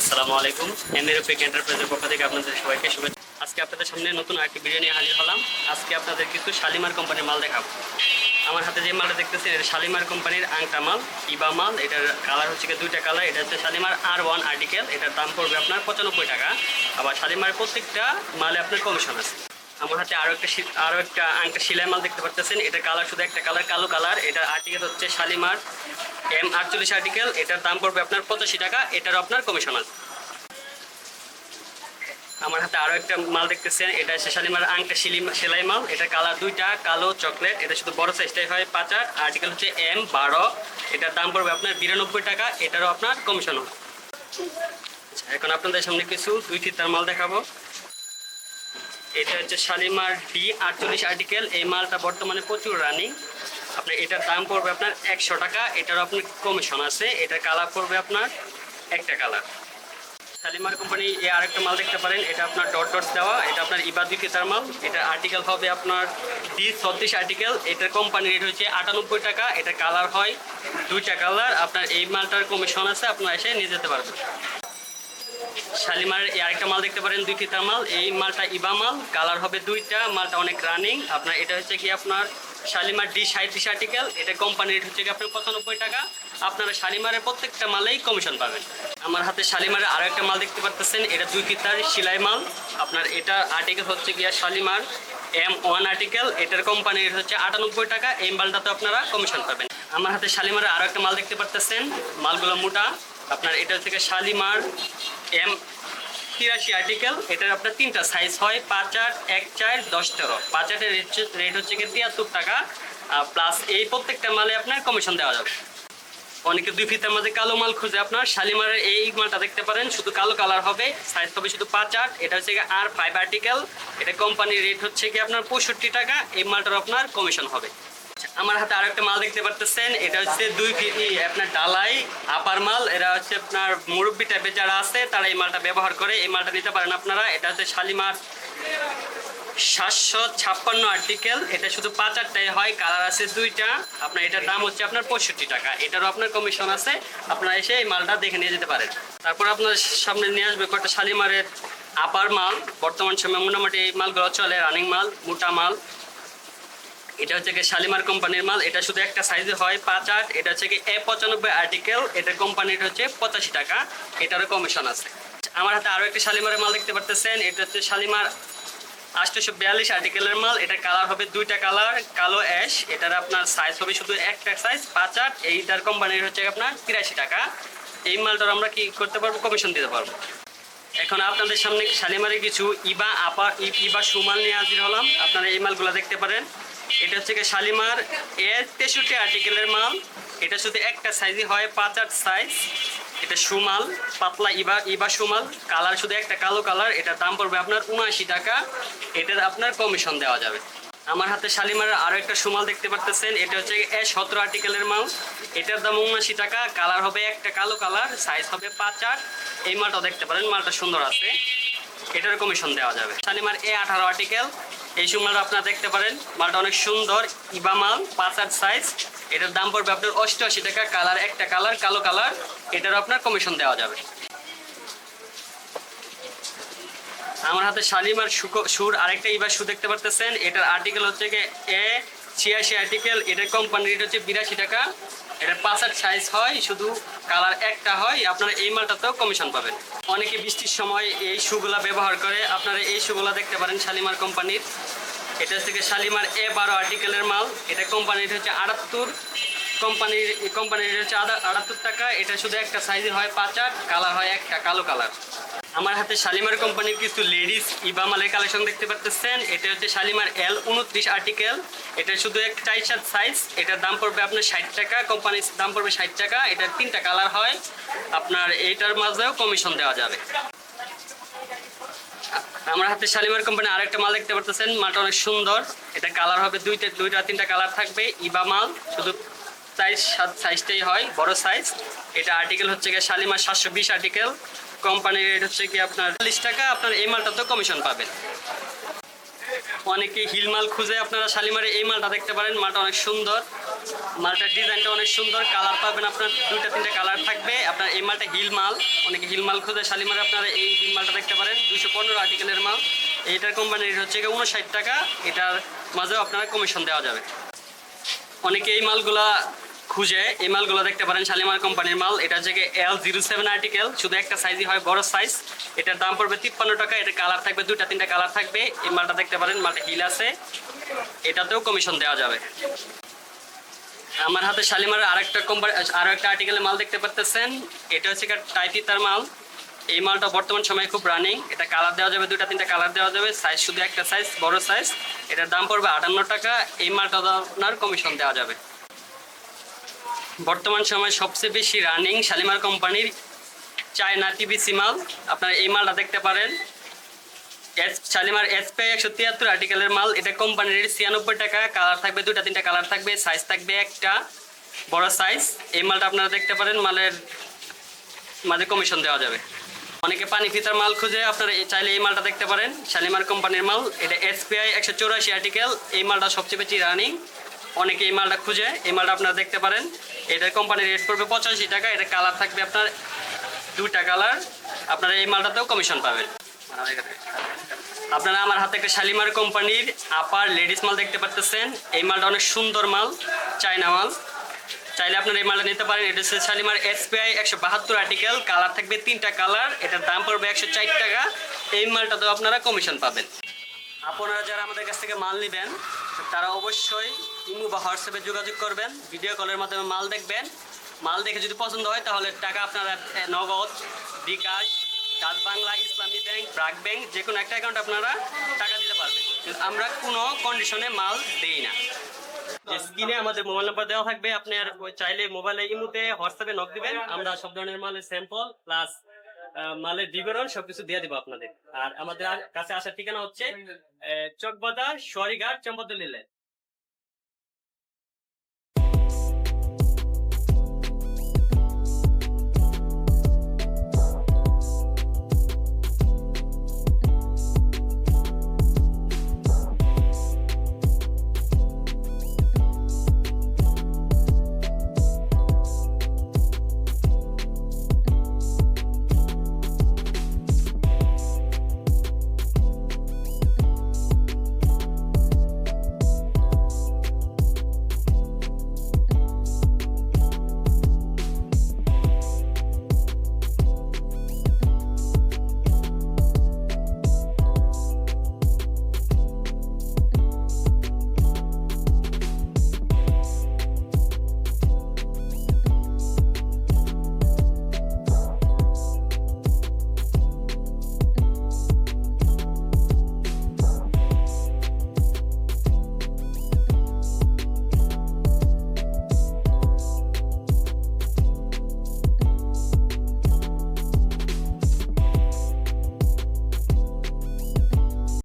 আসসালামু আলাইকুম এমএরপিক এন্টারপ্রাইজের পক্ষ থেকে আপনাদের সবাইকে শুভেচ্ছা। আজকে আপনাদের সামনে নতুন আরেকটি ভিডিও হাজির হলাম। আজকে আপনাদের কিছু শালিমার কোম্পানির মাল দেখাবো। আমার হাতে যে মালটা দেখতেছেন, এটা শালিমার কোম্পানির আংটা মাল, ইবা মাল। এটার কালার হচ্ছে গিয়ে দুইটা কালার এটা হচ্ছে শালিমার আর ওয়ান আর্টিকেল এটার দাম পড়বে আপনার পঁচানব্বই টাকা। আবার শালিমার প্রত্যেকটা মালে আপনার কমিশন আছে। আমার হাতে আরও একটা আরও একটা আংটা সেলাই মাল দেখতে পাচ্ছেন। এটা কালার শুধু একটা কালার কালো কালার এটার আর্টিকেল হচ্ছে শালিমার এম আটচল্লিশ আর্টিকেল এটার দাম পড়বে আপনার পঁচাশি টাকা। এটারও আপনার কমিশন আছে। আমার হাতে আরও একটা মাল দেখতেছেন। এটা হচ্ছে শালিমার আংটা সেলাই মাল। এটা কালার দুইটা কালো চকলেট এটা শুধু বড় সাইজটাই হয় পাঁচার আর্টিকেল হচ্ছে এম বারো। এটার দাম পড়বে আপনার বিরানব্বই টাকা। এটারও আপনার কমিশন হবে। আচ্ছা, এখন আপনাদের সামনে কিছু দুই ফিতার মাল দেখাবো। এটা হচ্ছে শালিমার ডি আটচল্লিশ আর্টিকেল এই মালটা বর্তমানে প্রচুর রানিং আপনার এটার দাম পড়বে আপনার একশো টাকা। এটারও আপনার কমিশন আছে। এটার কালার পড়বে আপনার একটা কালার শালিমার কোম্পানি এ আরেকটা মাল দেখতে পারেন। এটা আপনার ডট ডট দেওয়া। এটা আপনার ইবাদ বিক্রেতার মাল। এটা আর্টিকেল হবে আপনার ডি ছত্রিশ আর্টিকেল এটার কোম্পানি রেট হচ্ছে আটানব্বই টাকা। এটা কালার হয় দুইটা কালার আপনার এই মালটার কমিশন আছে। আপনার এসে নিয়ে যেতে পারবেন। শালিমার এই আরেকটা মাল দেখতে পারেন, দুই ফিতার মাল। এই মালটা ইবা মাল, কালার হবে দুইটা, মালটা অনেক রানিং। আপনার, এটা হচ্ছে কি আপনার শালিমার ডি সাঁত্রিশ আর্টিকেল। এটা কোম্পানির রেট হচ্ছে কি আপনার পঁচানব্বই টাকা। আপনারা শালিমারের প্রত্যেকটা মালেই কমিশন পাবেন। আমার হাতে শালিমারের আরও একটা মাল দেখতে পারতেছেন, এটা দুই ফিতার সেলাই মাল। আপনার এটা আর্টিকেল হচ্ছে গিয়া শালিমার এম ওয়ান আর্টিকেল এটার কোম্পানির রেট হচ্ছে আটানব্বই টাকা। এই মালটাতে আপনারা কমিশন পাবেন। আমার হাতে শালিমারের আরও একটা মাল দেখতে পারতেছেন, মালগুলো মোটা। আপনার এটা গিয়ে শালিমার এম তিরাশি আর্টিকেল এটার আপনার তিনটা সাইজ হয়, পাঁচ আট, এক চার, দশ তেরো। পাঁচ আটের রেট হচ্ছে গিয়ে তিয়াত্তর টাকা। প্লাস এই প্রত্যেকটা মালে আপনার কমিশন দেওয়া যাবে। অনেকে দুই ফিতার মাঝে কালো মাল খুঁজে আপনার। শালিমারের এই মালটা দেখতে পারেন, শুধু কালো কালার হবে। সাইজ হবে শুধু পাঁচ আট। এটা হচ্ছে গিয়ে আর ফাইভ আর্টিকেল এটা কোম্পানির রেট হচ্ছে কি আপনার পঁয়ষট্টি টাকা। এই মালটার আপনার কমিশন হবে। আমার হাতে আরেকটা মাল দেখতে পারতেছেন। এটা হচ্ছে দুই ফিটি আপনার ডালাই, আপার মাল। এরা হচ্ছে আপনার মুরব্বি টাইপের যারা আছে, তারা এই মালটা ব্যবহার করে। এই মালটা নিতে পারেন আপনারা। এটা হচ্ছে শালিমার সাতশো ছাপ্পান্ন আর্টিকেল এটা শুধু পাঁচ আটটাই হয় কালার আছে দুইটা। আপনার এটার দাম হচ্ছে আপনার পঁয়ষট্টি টাকা। এটারও আপনার কমিশন আছে। আপনারা এসে এই মালটা দেখে নিয়ে যেতে পারেন। তারপর আপনার সামনে নিয়ে আসবে কয়েকটা শালিমারের আপার মাল। বর্তমান সময় মোটামুটি এই মালগুলো চলে রানিং মাল, মোটা মাল। এটা হচ্ছে কি শালিমার কোম্পানির মাল। এটা শুধু একটা সাইজে হয়, পাঁচ আট। এটা হচ্ছে কি এ পঁচানব্বই আর্টিকেল এটা কোম্পানির হচ্ছে পঁচাশি টাকা। এটারও কমিশন আছে। আমার হাতে আরও একটা শালিমারের মাল দেখতে পারতেছেন। এটা হচ্ছে শালিমার আটশোশো বিয়াল্লিশ আর্টিকেলের মাল। এটা কালার হবে দুইটা কালার কালো অ্যাশ এটার আপনার সাইজ হবে শুধু একটা সাইজ পাঁচ আট। এইটার কোম্পানির হচ্ছে আপনার তিরাশি টাকা। এই মালটার আমরা কি করতে পারব? কমিশন দিতে পারব। এখন আপনাদের সামনে শালিমারে কিছু ইবা, আপা ইবা সুমাল নিয়ে হাজির হলাম। আপনারা এই মালগুলো দেখতে পারেন। এটা হচ্ছে শালিমার এর তেষট্টি আর্টিকেলের মাল। এটা শুধু একটা সাইজই হয়, পাঁচ আট সাইজ এটা সুমাল, পাতলা ইবা ইবা সুমাল। কালার শুধু একটা কালো কালার এটার দাম পড়বে আপনার উনআশি টাকা। এটার আপনার কমিশন দেওয়া যাবে। আমার হাতে শালিমারের আরও একটা সুমাল দেখতে পারতেছেন। এটা হচ্ছে এ সতেরো আর্টিকেলের মাল। এটার দাম উনআশি টাকা। কালার হবে একটা কালো কালার সাইজ হবে পাঁচ আট। এই মালটা দেখতে পারেন, মালটা সুন্দর আছে। এটার কমিশন দেওয়া যাবে। শালিমার এ আঠারো আর্টিকেল এই সুমালটা আপনারা দেখতে পারেন। মালটা অনেক সুন্দর, ইবা মাল, পাঁচ আট সাইজ এটার দাম পড়বে আপনার অষ্টআশি টাকা। কালার একটা কালার কালো কালার এটারও আপনার কমিশন দেওয়া যাবে। আমার হাতে শালিমার সুর আরেকটা ইবার শু দেখতে পারতেছেন। এটার আর্টিকেল হচ্ছে কি এ ছিয়াশি আর্টিকেল এটার কোম্পানি রেট হচ্ছে বিরাশি টাকা। এটার পাঁচ আট সাইজ হয়, শুধু কালার একটা হয়। আপনারা এই মালটাতেও কমিশন পাবেন। অনেকে বৃষ্টির সময় এই শুগুলা ব্যবহার করে। আপনারা এই শুগুলা দেখতে পারেন শালিমার কোম্পানির এটা গিয়ে শালিমার এ বারো আর্টিকেলের মাল। এটা কোম্পানির হচ্ছে আটাত্তর। কোম্পানির কোম্পানির রেট হচ্ছে আটাত্তর টাকা। এটা শুধু একটা সাইজে হয় পাঁচ আট কালার হয় একটা কালো কালার আমার হাতে শালিমার কোম্পানির কিছু লেডিস ইবা মালের কালেকশন দেখতে পারতেছেন। এটা হচ্ছে শালিমার এল উনত্রিশ আর্টিকেল এটা শুধু এক চার সাত সাইজ এটার দাম পড়বে আপনার ষাট টাকা। কোম্পানির দাম পড়বে ষাট টাকা। এটার তিনটা কালার হয়। আপনার এইটার মাঝেও কমিশন দেওয়া যাবে। আমার হাতে শালিমার কোম্পানি আরেকটা মাল দেখতে পারতেছেন। মালটা অনেক সুন্দর। এটা কালার হবে দুইটা দুইটা তিনটা কালার থাকবে। ইবা মাল। শুধু সাইজ সাইজটাই হয়, বড় সাইজ এটা আর্টিকেল হচ্ছে গিয়ে শালিমার সাতশো বিশ আর্টিকেল কোম্পানির রেট হচ্ছে কি আপনার চল্লিশ টাকা, আপনার এই মালটাতেও কমিশন পাবেন। অনেকে হিল মাল খুঁজে, আপনারা শালিমারে এই মালটা দেখতে পারেন। মালটা অনেক সুন্দর। মালটার ডিজাইনটা অনেক সুন্দর। কালার পাবেন আপনার, দুইটা তিনটা কালার থাকবে। আপনার এই মালটা হিল মাল। অনেকে হিল মাল খুঁজে, শালিমারে আপনারা এই হিল মালটা দেখতে পারেন। দুশো পনেরো আর্টিকেলের মাল। এইটার কোম্পানির রেট হচ্ছে গিয়ে উনষাট টাকা। এটার মাঝেও আপনারা কমিশন দেওয়া যাবে। অনেকে এই মালগুলা খুঁজে, এই মালগুলো দেখতে পারেন শালিমার কোম্পানির মাল। এটা হচ্ছে এল জিরো সেভেন আর্টিকেল শুধু একটা সাইজই হয়, বড় সাইজ এটার দাম পড়বে তিপ্পান্ন টাকা, এটা কালার থাকবে, দুইটা, তিনটা কালার থাকবে। এই মালটা দেখতে পারেন, মালটা হিল আছে। এটাতেও কমিশন দেওয়া যাবে। আমার হাতে শালিমার আরেকটা কোম্পানি আরও একটা আর্টিকেলের মাল দেখতে পারতেছেন। এটা হচ্ছে টাইপিতার মাল। এই মালটা বর্তমান সময়ে খুব রানিং এটা কালার দেওয়া যাবে, দুইটা, তিনটা কালার দেওয়া যাবে। সাইজ শুধু একটা সাইজ বড় সাইজ এটার দাম পড়বে আটান্ন টাকা। এই মালটা আপনার কমিশন দেওয়া যাবে। বর্তমান সময়ে সবচেয়ে বেশি রানিং শালিমার কোম্পানির চায়না টিভিসি মাল। আপনারা এই মালটা দেখতে পারেন। এস শালিমার এসপি একশো তিয়াত্তর আর্টিকেলের মাল। এটা কোম্পানির ছিয়ানব্বই টাকা। কালার থাকবে দুটা তিনটা কালার থাকবে। সাইজ থাকবে একটা। বড় সাইজ এই মালটা আপনারা দেখতে পারেন। মালের মাঝে কমিশন দেওয়া যাবে। অনেকে পানি ফিতার মাল খুঁজে, আপনারা চাইলে এই মালটা দেখতে পারেন। শালিমার কোম্পানির মাল, এটা এসপিআই একশো চৌরাশি আর্টিকেল এই মালটা সবচেয়ে বেশি রানিং অনেকে এই মালটা খুঁজে, এই মালটা আপনারা দেখতে পারেন। এটার কোম্পানির রেট পড়বে পঁচাশি টাকা, এটা কালার থাকবে আপনার দুইটা কালার আপনারা এই মালটাতেও কমিশন পাবেন। আপনারা আমার হাতে একটা শালিমার কোম্পানির আপার লেডিস মাল দেখতে পারতেছেন। এই মালটা অনেক সুন্দর মাল, চায়না মাল। চাইলে আপনারা এই মালটা নিতে পারেন। এটা হচ্ছে শালিমার এসপিআই একশো বাহাত্তর আর্টিকেল কালার থাকবে তিনটা কালার এটার দাম পড়বে একশো চার টাকা। এই মালটাতেও আপনারা কমিশন পাবেন। আপনারা যারা আমাদের কাছ থেকে মাল নেবেন, তারা অবশ্যই ইমু বা হোয়াটসঅ্যাপে যোগাযোগ করবেন ভিডিও কলের মাধ্যমে মাল দেখবেন। মাল দেখে যদি পছন্দ হয়, তাহলে টাকা আপনারা নগদ, বিকাশ, ডাচ বাংলা, ইসলামী ব্যাংক, ব্রাক ব্যাংক যে কোনো একটা অ্যাকাউন্ট আপনারা টাকা দিতে পারবেন। কিন্তু আমরা কোনো কন্ডিশনে মাল দেই না। যে স্ক্রিনে আমাদের মোবাইল নাম্বার দেওয়া থাকবে, আপনি আর চাইলে মোবাইলে ইমুতে হোয়াটসঅ্যাপে নক দিবেন। আমরা সব ধরনের মালের স্যাম্পল প্লাস মালের বিবরণ সবকিছু দিয়ে দিব আপনাদের। আর আমাদের কাছে আসার ঠিকানা হচ্ছে চকবাজার সরিঘাট চম্পদলিলে